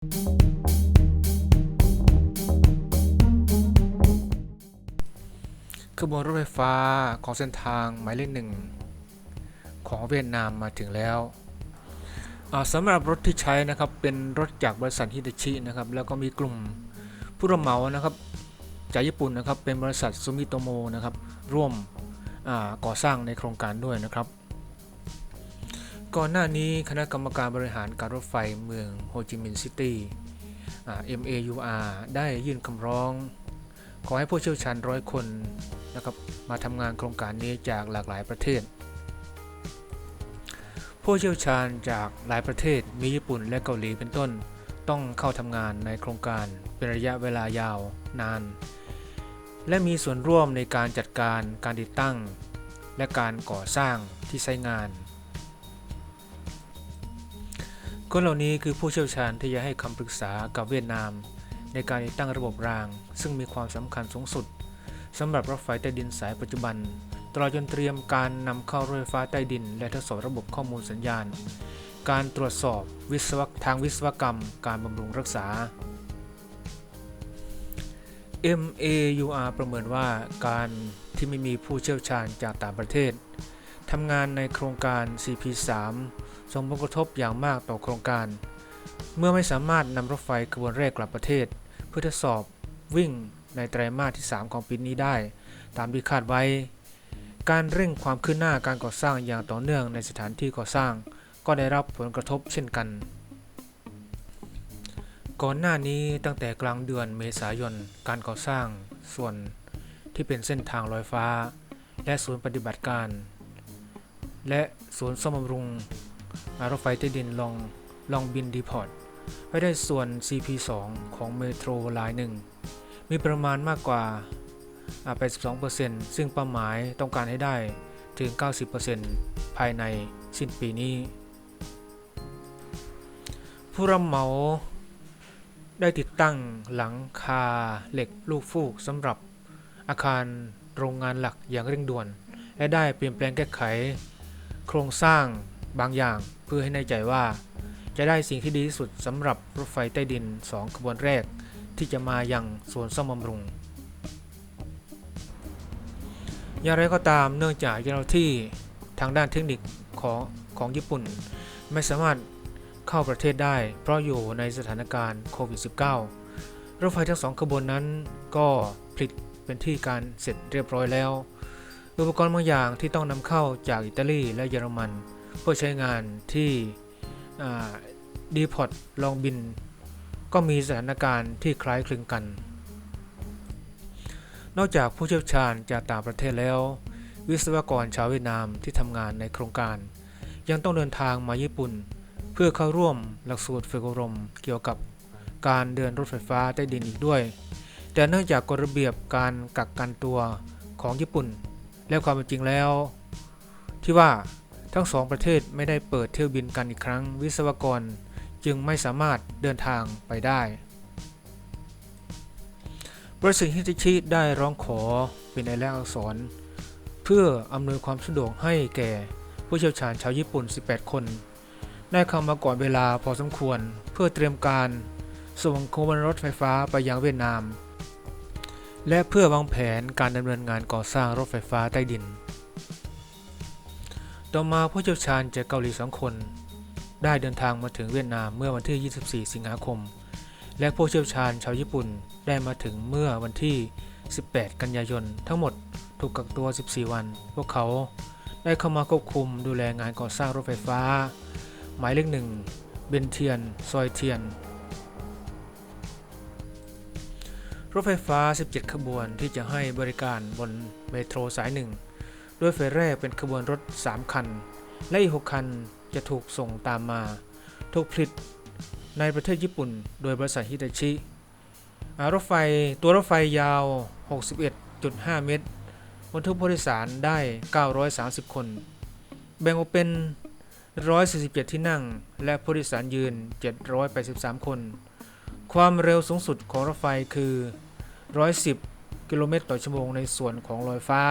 ขบวนรถไฟฟ้าของเส้นทางหมายเลขหนึ่งของเวียดนามมาถึงแล้วสำหรับรถที่ใช้นะครับเป็นรถจากบริษัทฮิตาชินะครับแล้วก็มีกลุ่มผู้รับเหมานะครับจากญี่ปุ่นนะครับเป็นบริษัทซูมิโตโมนะครับร่วมก่อสร้างในโครงการด้วยนะครับ ก่อนหน้านี้คณะกรรมการบริหารการรถไฟเมืองโฮจิมินห์ซิตี้ MAUR ได้ยื่นคำร้อง ขอให้ผู้เชี่ยวชาญร้อยคนนะครับมาทำงานโครงการนี้จากหลากหลายประเทศ ผู้เชี่ยวชาญจากหลายประเทศมีญี่ปุ่นและเกาหลีเป็นต้น ต้องเข้าทำงานในโครงการเป็นระยะเวลายาวนาน และมีส่วนร่วมในการจัดการการติดตั้ง และการก่อสร้างที่ใช้งาน คนเหล่านี้คือผู้เชี่ยวชาญที่จะให้คำปรึกษากับเวียดนาม ในการติดตั้งระบบราง ซึ่งมีความสำคัญสูงสุดสำหรับรถไฟใต้ดินสายปัจจุบันตลอดจนเตรียมการนำเข้ารถไฟฟ้าใต้ดิน และทดสอบระบบข้อมูลสัญญาณ การตรวจสอบวิศวกทางวิศวกรรม การบำรุงรักษา MAUR ประเมินว่าการที่ไม่มีผู้เชี่ยวชาญจากต่างประเทศทำงานในโครงการ CP3 ส่งผลกระทบอย่างมากต่อโครงการ เมื่อไม่สามารถนำรถไฟขบวนแรกกลับประเทศ เพื่อทดสอบวิ่งในไตรมาสที่ 3 ของปีนี้ได้ ตามที่คาดไว้ การเร่งความคืบหน้าการก่อสร้างอย่างต่อเนื่องในสถานที่ก่อสร้าง ก็ได้รับผลกระทบเช่นกัน ก่อนหน้านี้ตั้งแต่กลางเดือนเมษายนการก่อสร้างส่วนที่เป็นเส้นทางลอยฟ้า และศูนย์ปฏิบัติการ และศูนย์ซ่อมบำรุง รถไฟใต้ดินลองลองบินดีพอร์ตไว้ได้ส่วน CP2 ของเมโทรลน์หนึ่ง มีประมาณมากกว่าอ่า 82%ซึ่งเป้าหมายต้องการให้ได้ถึง 90%ภายในสิ้นปีนี้ ผู้รับเหมาได้ติดตั้งหลังคาเหล็กลูกฟูกสำหรับอาคารโรงงานหลักอย่างเร่งด่วน และได้เปลี่ยนแปลงแก้ไข โครงสร้าง บางอย่างเพื่อให้แน่ใจว่า จะได้สิ่งที่ดีที่สุดสำหรับรถไฟใต้ดิน 2 ขบวนแรกที่จะมายังสวนซ่อมบำรุง อย่างไรก็ตามเนื่องจากเจ้าหน้าที่ทางด้านเทคนิคของของญี่ปุ่น ไม่สามารถเข้าประเทศได้ เพราะอยู่ในสถานการณ์โควิด -19 รถไฟทั้งสองขบวนนั้นก็ผลิตเป็นที่การเสร็จเรียบร้อยแล้ว อุปกรณ์บางอย่างที่ต้องนำเข้าจากอิตาลีและเยอรมัน เพื่อใช้งานที่ดีพอตลองบิน ก็มีสถานการณ์ที่คล้ายคลึงกัน นอกจากผู้เชี่ยวชาญจากต่างประเทศแล้ว วิศวกรชาวเวียดนามที่ทำงานในโครงการ ยังต้องเดินทางมาญี่ปุ่น เพื่อเข้าร่วมหลักสูตรฝึกอบรมเกี่ยวกับการเดินรถไฟฟ้าใต้ดินอีกด้วย แต่เนื่องจากกฎระเบียบการกักกันตัวของญี่ปุ่น และความเป็นจริงแล้ว ที่ว่า ทั้งสองประเทศไม่ได้เปิดเที่ยวบินกันอีกครั้ง วิศวกรจึงไม่สามารถเดินทางไปได้บริษัทฮิตาชิได้ร้องขอเป็นในแรกอักษร เพื่ออำนวยความสะดวกให้แก่ผู้เชี่ยวชาญชาวญี่ปุ่น 18 คน ได้เข้ามาก่อนเวลาพอสมควรเพื่อเตรียมการส่งขบวนรถไฟฟ้าไปยังเวียดนาม และเพื่อวางแผนการดำเนินงานก่อสร้างรถไฟฟ้าใต้ดิน ต่อมาผู้เชี่ยวชาญจากเกาหลีสองคน ได้เดินทางมาถึงเวียดนามเมื่อวันที่ 24 สิงหาคม และผู้เชี่ยวชาญชาวญี่ปุ่นได้มาถึงเมื่อวันที่ 18 กันยายน ทั้งหมดถูกกักตัว 14 วัน พวกเขาได้เข้ามาควบคุมดูแลงานก่อสร้างรถไฟฟ้า หมายเลขหนึ่งเบนเทียน ซอยเทียน รถไฟฟ้า 17 ขบวนที่จะให้บริการบนเมโทรสายหนึ่ง โดยเฟสแรกเป็นขบวนรถ 3 คัน และอีก 6 คันจะถูกส่งตามมา ถูกผลิตในประเทศญี่ปุ่น โดยบริษัทฮิตาชิรถไฟตัวรถไฟยาว 61.5 เมตรบรรทุกผู้โดยสารได้ 930 คน แบ่งออกเป็น 147 ที่นั่ง และผู้โดยสารยืน 783 คน ความเร็วสูงสุดของรถไฟคือ 110 กิโลเมตรต่อชั่วโมงในส่วนของลอยฟ้า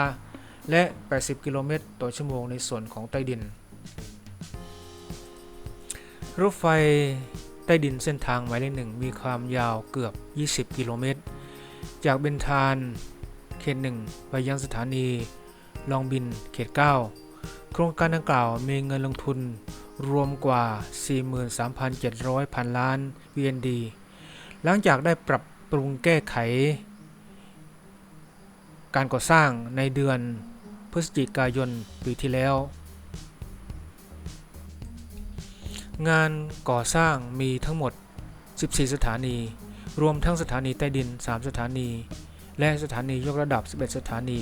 และ 80 กิโลเมตรต่อชั่วโมงในส่วนของใต้ดิน รถไฟใต้ดินเส้นทางหมายเลขหนึ่งมีความยาวเกือบ 20 กิโลเมตร จากเบนทานเขตหนึ่งไปยังสถานี ลองบินเขต 9 โครงการดังกล่าวมีเงินลงทุนรวมกว่า 43,700 พันล้าน VND หลังจากได้ปรับปรุงแก้ไข การก่อสร้างในเดือนพฤศจิกายนปีที่แล้ว งานก่อสร้างมีทั้งหมด 14 สถานี รวมทั้งสถานีใต้ดิน 3 สถานี และสถานียกระดับ 11 สถานี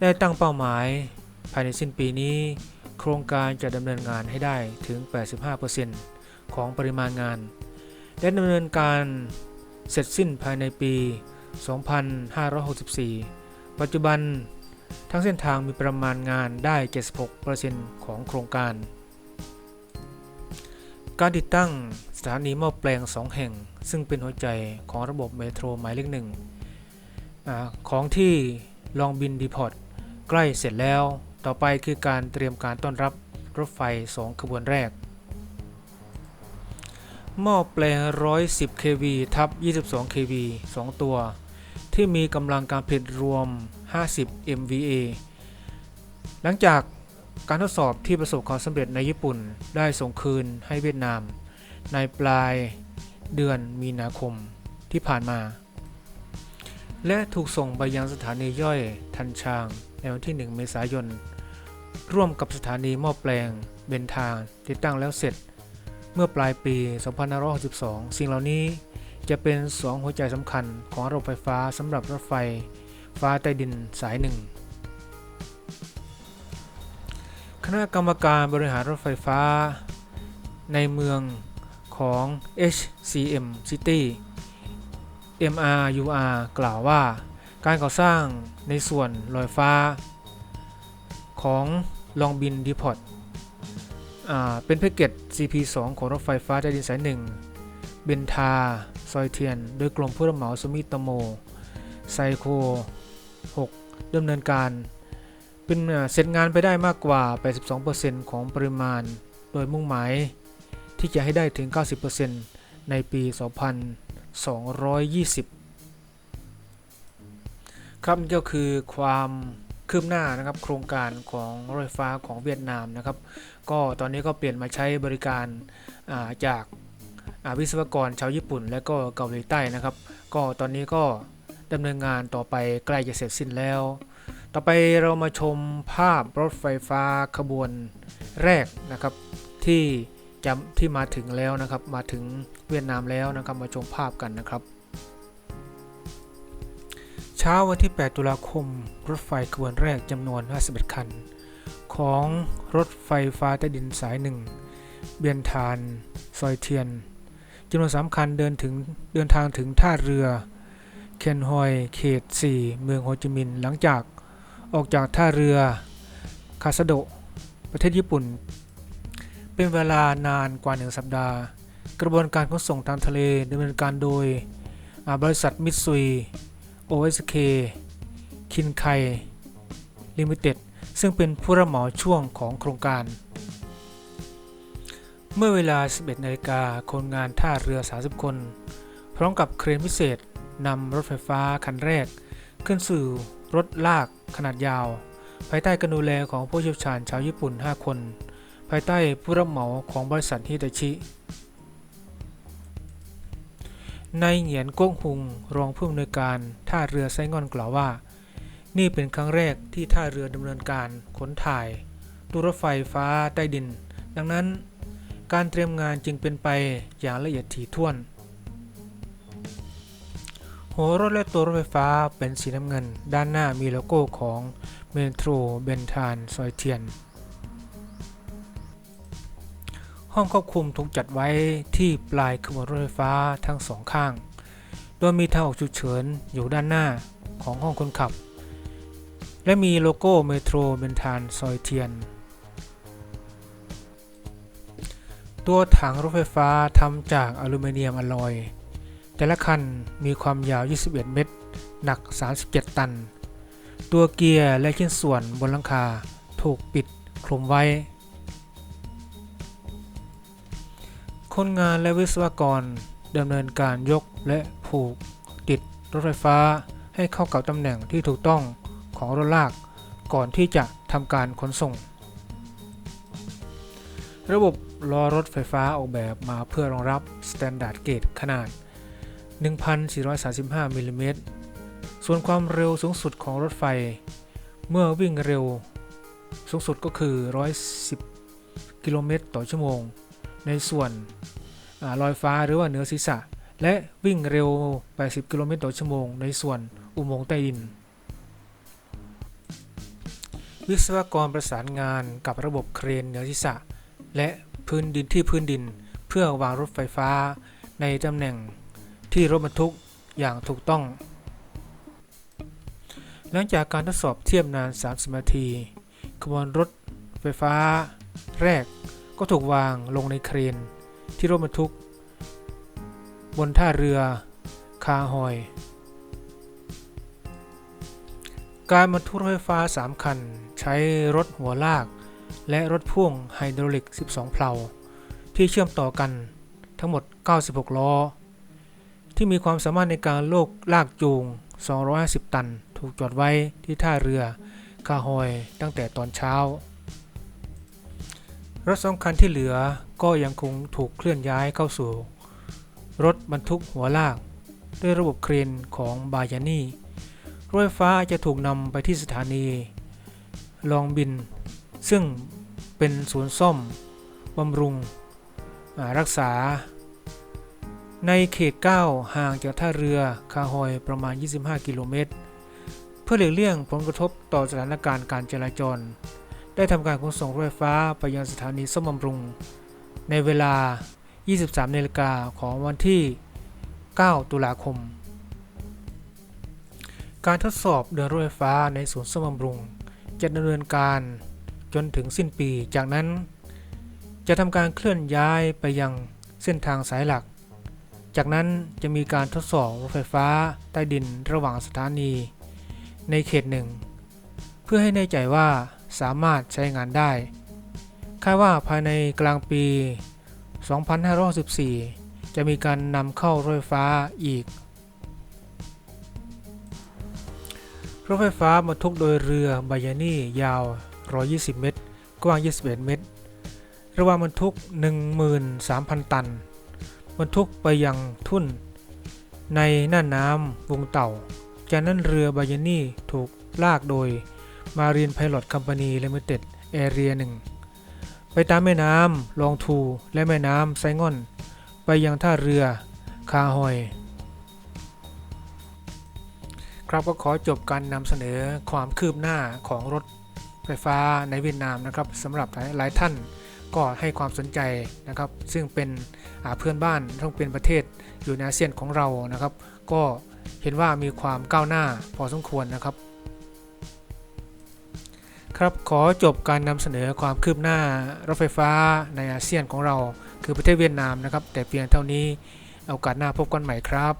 ได้ตั้งเป้าหมาย ภายในสิ้นปีนี้ โครงการจะดำเนินงานให้ได้ถึง 85%ของปริมาณงาน และดำเนินการเสร็จสิ้นภายในปี 2564 ปัจจุบันทั้งเส้นทางมีประมาณงานได้ 76%ของโครงการ การติดตั้งสถานีหม้อแปลง 2 แห่ง ซึ่งเป็นหัวใจของระบบเมโทรหมายเลขหนึ่งอของที่ลองบินดีพอร์ตใกล้เสร็จแล้ว ต่อไปคือการเตรียมการต้อนรับรถไฟ 2 ขบวนแรก หม้อแปลง 110 kV ทับ 22 kV 2 ตัว ที่มีกำลังการผลิตรวม 50 MVA หลังจากการทดสอบที่ประสบความสำเร็จในญี่ปุ่นได้ส่งคืนให้เวียดนาม ในปลายเดือนมีนาคมที่ผ่านมา และถูกส่งไปยังสถานีย่อยทันชาง ในวันที่ 1 เมษายน ร่วมกับสถานีหม้อแปลงเบนทางติดตั้งแล้วเสร็จ เมื่อปลายปี 2562 สิ่งเหล่านี้ จะเป็น 2 หัวใจสำคัญของระบบไฟฟ้าสำหรับรถไฟฟ้าใต้ดินสายหนึ่งคณะกรรมการบริหารรถไฟฟ้า ในเมืองของ HCM City MRUR กล่าวว่า การก่อสร้างในส่วนลอยฟ้า ของลองบินดีพอตเป็นแพ็กเกจ CP2 ของรถไฟฟ้าใต้ดินสายหนึ่งเบนทา ซอยเทียน โดยกลุ่มผู้รับเหมาสมิตโม ไซโค 6ดำเนินการ เป็นเสร็จงานไปได้มากกว่า 82%ของปริมาณ โดยมุ่งหมาย ที่จะให้ได้ถึง 90%ในปี 2220 ครับนี่ก็คือความคืบหน้านะครับโครงการของรถไฟฟ้าของเวียดนามนะครับ ก็ตอนนี้ก็เปลี่ยนมาใช้บริการาจาก วิศวกรชาวญี่ปุ่น และก็เกาหลีใต้นะครับ ก็ตอนนี้ก็ดำเนินงานต่อไปใกล้จะเสร็จสิ้นแล้ว ต่อไปเรามาชมภาพรถไฟฟ้าขบวนแรกนะครับ ที่จะที่มาถึงแล้วนะครับ มาถึงเวียดนามแล้วนะครับมาชมภาพกันนะครับ เช้าวันที่ 8 ตุลาคม รถไฟขบวนแรกจำนวน 51 คัน ของรถไฟฟ้าใต้ดินสายหนึ่งเบียนทาน ซอยเทียน จำนวนสามคันเดินถึงเดินทางถึงท่าเรือเคนฮอยเขต 4 เมืองโฮจิมินห์หลังจากออกจากท่าเรือคาซาโดะประเทศญี่ปุ่น เป็นเวลานานกว่าหนึ่งสัปดาห์ กระบวนการขนส่งทางทะเลดำเนินการโดยบริษัทมิตซุย OSK คินไคลิมิเต็ดซึ่งเป็นผู้รับเหมาช่วงของโครงการ เมื่อเวลา 11นาฬิกาคนงานท่าเรือ 30 คน พร้อมกับเครนพิเศษนำรถไฟฟ้าคันแรก ขึ้นสู่รถลากขนาดยาว ภายใต้การดูแลของผู้เชี่ยวชาญชาวญี่ปุ่น 5 คน ภายใต้ผู้รับเหมาของบริษัทฮิตาชิในเหงียนก้งหุง รองผู้อำนวยการท่าเรือไซงอนกล่าวว่า นี่เป็นครั้งแรกที่ท่าเรือดำเนินการขนถ่ายตู้รถไฟฟ้าใต้ดิน ดังนั้น การเตรียมงานจึงเป็นไปอย่างละเอียดถี่ถ้วน หัวรถและตัวรถไฟฟ้าเป็นสีน้ำเงิน ด้านหน้ามีโลโก้ของเมโทรเบนทานซอยเทียน ห้องควบคุมถูกจัดไว้ที่ปลายขบวนรถไฟฟ้าทั้งสองข้าง โดยมีทางออกฉุกเฉินอยู่ด้านหน้าของห้องคนขับ และมีโลโก้เมโทรเบนทานซอยเทียน ตัวถังรถไฟฟ้าทำจากอลูมิเนียมอลลอย แต่ละคันมีความยาว 21 เมตร หนัก 37 ตัน ตัวเกียร์และชิ้นส่วนบนหลังคาถูกปิดคลุมไว้ คนงานและวิศวกรดำเนินการยกและผูกติดรถไฟฟ้าให้เข้ากับตำแหน่งที่ถูกต้องของรถลาก ก่อนที่จะทำการขนส่ง ระบบ ล้อรถไฟฟ้าออกแบบมาเพื่อรองรับ Standard Gauge ขนาด 1,435มิลลิเมตรส่วนความเร็วสูงสุดของรถไฟ เมื่อวิ่งเร็วสูงสุดก็คือ 110 กิโลเมตรต่อชั่วโมง ในส่วนอลอยฟ้าหรือว่าเหนือศีรษะ และวิ่งเร็ว 80 กิโลเมตรต่อชั่วโมง ในส่วนอุโมงค์ใต้ดิน วิศวกรประสานงานกับระบบเครนเหนือศีรษะ และ พื้นดินที่พื้นดิน เพื่อวางรถไฟฟ้า ในตำแหน่งที่รถบรรทุกอย่างถูกต้อง หลังจากการทดสอบเทียบนาน 30 นาทีขบวนรถไฟฟ้า แรกก็ถูกวางลงในเครน ที่รถบรรทุก บนท่าเรือ คาฮอย การบรรทุกรถไฟฟ้า 3 คัน ใช้รถหัวลาก และรถพ่วงไฮดรอลิก 12 เพลาที่เชื่อมต่อกันทั้งหมด 96 ล้อ ที่มีความสามารถในการโลกลากจูง 250 ตัน ถูกจอดไว้ที่ท่าเรือคาฮอยตั้งแต่ตอนเช้า รถสองคันที่เหลือก็ยังคงถูกเคลื่อนย้ายเข้าสู่ รถบรรทุกหัวลาก ด้วยระบบเครนของบายานี่รถไฟฟ้าจะถูกนำไปที่สถานี ลองบิน ซึ่งเป็นศูนย์ซ่อมบำรุงรักษา ในเขต 9 ห่างจากท่าเรือคาฮอยประมาณ 25 กิโลเมตร เพื่อหลีกเลี่ยงผลกระทบต่อสถานการณ์การจราจร ได้ทำการขนส่งรถไฟฟ้าไปยังสถานีซ่อมบำรุง ในเวลา 23นาฬิกาของวันที่ 9 ตุลาคม การทดสอบเดินรถไฟฟ้าในศูนย์ซ่อมบำรุง จะดำเนินการ จนถึงสิ้นปี จากนั้น จะทำการเคลื่อนย้ายไปยังเส้นทางสายหลัก จากนั้นจะมีการทดสอบรถไฟฟ้าใต้ดินระหว่างสถานี ในเขตหนึ่ง เพื่อให้แน่ใจว่าสามารถใช้งานได้ คาดว่าภายในกลางปี 2564จะมีการนำเข้ารถไฟฟ้าอีกรถไฟฟ้าบรรทุกโดยเรือบายานี่ยาว 120 เมตร กว้าง 21 เมตร ระหว่างบรรทุก 13,000 ตัน บรรทุกไปยังทุ่น ในหน่านน้ำวงเต่า จากนั้นเรือบายานี่ถูกลากโดย Marine Pilot Company Limited Area 1 ไปตามแม่น้ำลองทูและแม่น้ำไซงอน ไปยังท่าเรือคาฮอยครับก็ขอจบการนำเสนอความคืบหน้าของรถ ไฟฟ้าในเวียดนามนะครับสำหรับหลายท่านก็ให้ความสนใจนะครับ ซึ่งเป็นเพื่อนบ้านต้องเป็นประเทศอยู่ในอาเซียนของเรานะครับ ก็เห็นว่ามีความก้าวหน้าพอสมควรนะครับ ครับขอจบการนำเสนอความคืบหน้ารถไฟฟ้าในอาเซียนของเรา คือประเทศเวียดนามนะครับ แต่เพียงเท่านี้โอกาสหน้าพบกันใหม่ครับ